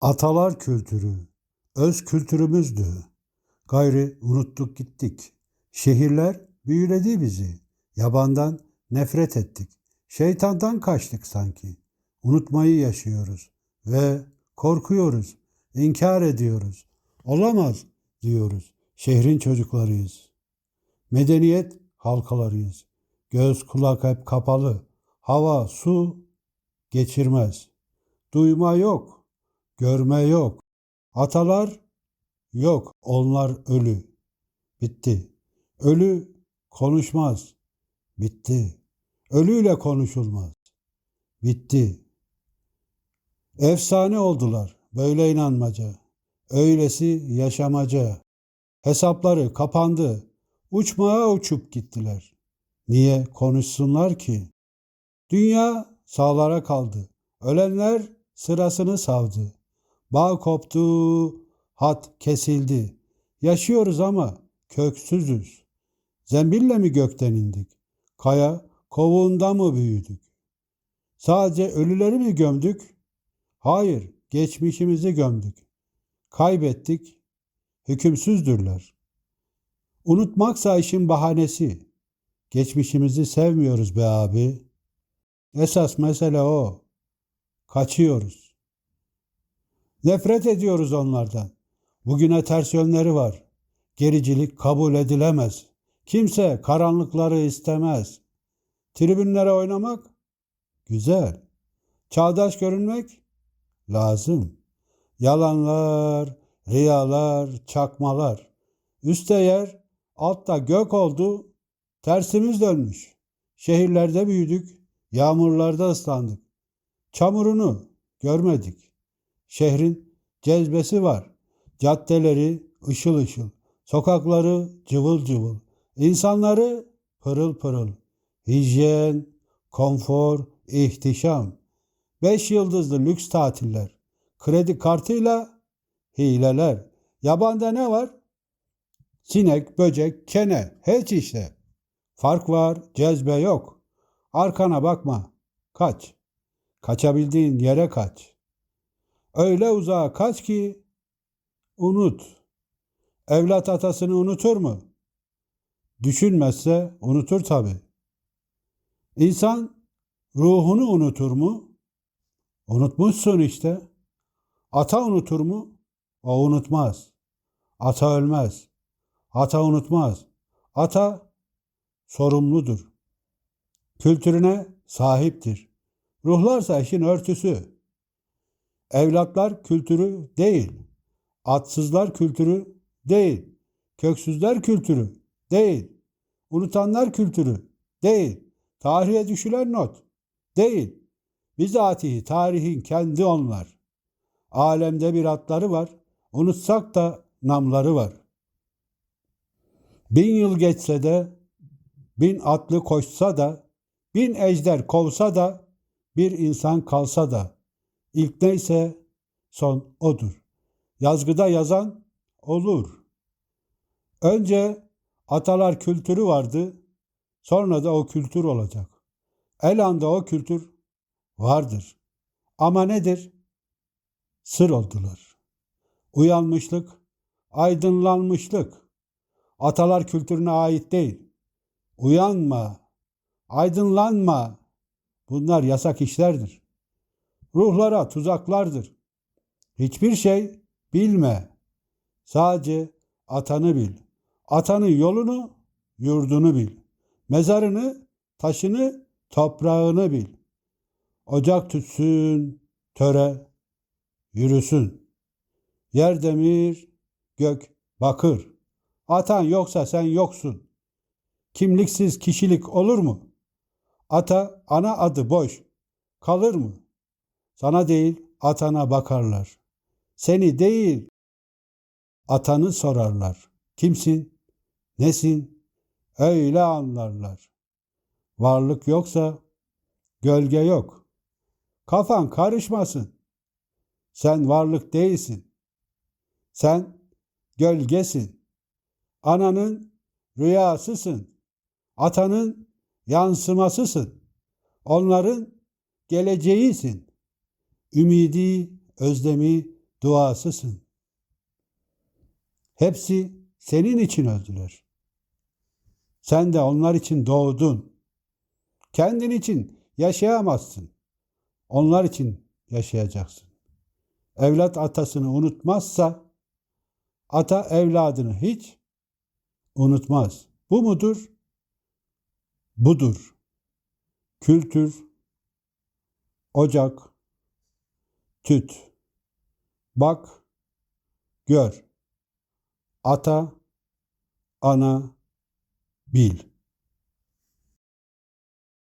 Atalar kültürü, öz kültürümüzdü. Gayri unuttuk gittik. Şehirler büyüledi bizi. Yabandan nefret ettik. Şeytandan kaçtık sanki. Unutmayı yaşıyoruz ve korkuyoruz. İnkar ediyoruz. Olamaz diyoruz. Şehrin çocuklarıyız. Medeniyet halkalarıyız. Göz kulak hep kapalı. Hava, su geçirmez. Duyma yok. Görme yok. Atalar yok. Onlar ölü. Bitti. Ölü konuşmaz. Bitti. Ölüyle konuşulmaz. Bitti. Efsane oldular. Böyle inanmaca. Öylesi yaşamaca. Hesapları kapandı. Uçmaya uçup gittiler. Niye konuşsunlar ki? Dünya sağlara kaldı. Ölenler sırasını savdı. Bağ koptu, hat kesildi. Yaşıyoruz ama köksüzüz. Zembille mi gökten indik? Kaya kovuğunda mı büyüdük? Sadece ölüleri mi gömdük? Hayır, geçmişimizi gömdük. Kaybettik, hükümsüzdürler. Unutmaksa işin bahanesi. Geçmişimizi sevmiyoruz be abi. Esas mesele o. Kaçıyoruz. Nefret ediyoruz onlardan. Bugüne ters yönleri var. Gericilik kabul edilemez. Kimse karanlıkları istemez. Tribünlere oynamak güzel. Çağdaş görünmek lazım. Yalanlar, riyalar, çakmalar. Üste yer, altta gök oldu, tersimiz dönmüş. Şehirlerde büyüdük, yağmurlarda ıslandık. Çamurunu görmedik. Şehrin cezbesi var. Caddeleri ışıl ışıl, sokakları cıvıl cıvıl, insanları pırıl pırıl. Hijyen, konfor, ihtişam. Beş yıldızlı lüks tatiller. Kredi kartıyla hileler. Yabanda ne var? Sinek, böcek, kene. Hiç işte. Fark var, cezbe yok. Arkana bakma. Kaç. Kaçabildiğin yere kaç. Öyle uzağa kaç ki unut. Evlat atasını unutur mu? Düşünmezse unutur tabi. İnsan ruhunu unutur mu? Unutmuşsun işte. Ata unutur mu? O unutmaz. Ata ölmez. Ata unutmaz. Ata sorumludur. Kültürüne sahiptir. Ruhlarsa işin örtüsü. Evlatlar kültürü değil. Atsızlar kültürü değil. Köksüzler kültürü değil. Unutanlar kültürü değil. Tarihe düşülen not değil. Bizatihi tarihin kendi onlar. Alemde bir atları var. Unutsak da namları var. Bin yıl geçse de, bin atlı koşsa da, bin ejder kovsa da, bir insan kalsa da, ilk neyse son odur. Yazgıda yazan olur. Önce atalar kültürü vardı, sonra da o kültür olacak. El anda o kültür vardır. Ama nedir? Sır oldular. Uyanmışlık, aydınlanmışlık. Atalar kültürüne ait değil. Uyanma, aydınlanma. Bunlar yasak işlerdir. Ruhlara tuzaklardır. Hiçbir şey bilme. Sadece atanı bil. Atanın yolunu, yurdunu bil. Mezarını, taşını, toprağını bil. Ocak tütsün, töre yürüsün. Yer demir, gök bakır. Atan yoksa sen yoksun. Kimliksiz kişilik olur mu? Ata ana adı boş. Kalır mı? Sana değil atana bakarlar. Seni değil atanı sorarlar. Kimsin? Nesin? Öyle anlarlar. Varlık yoksa gölge yok. Kafan karışmasın. Sen varlık değilsin. Sen gölgesin. Ananın rüyasısın. Atanın yansımasısın. Onların geleceğisin. Ümidi, özlemi, duasısın. Hepsi senin için öldüler. Sen de onlar için doğdun. Kendin için yaşayamazsın. Onlar için yaşayacaksın. Evlat atasını unutmazsa ata evladını hiç unutmaz. Bu mudur? Budur. Kültür, ocak, tüt. Bak, gör. Ata, ana, bil.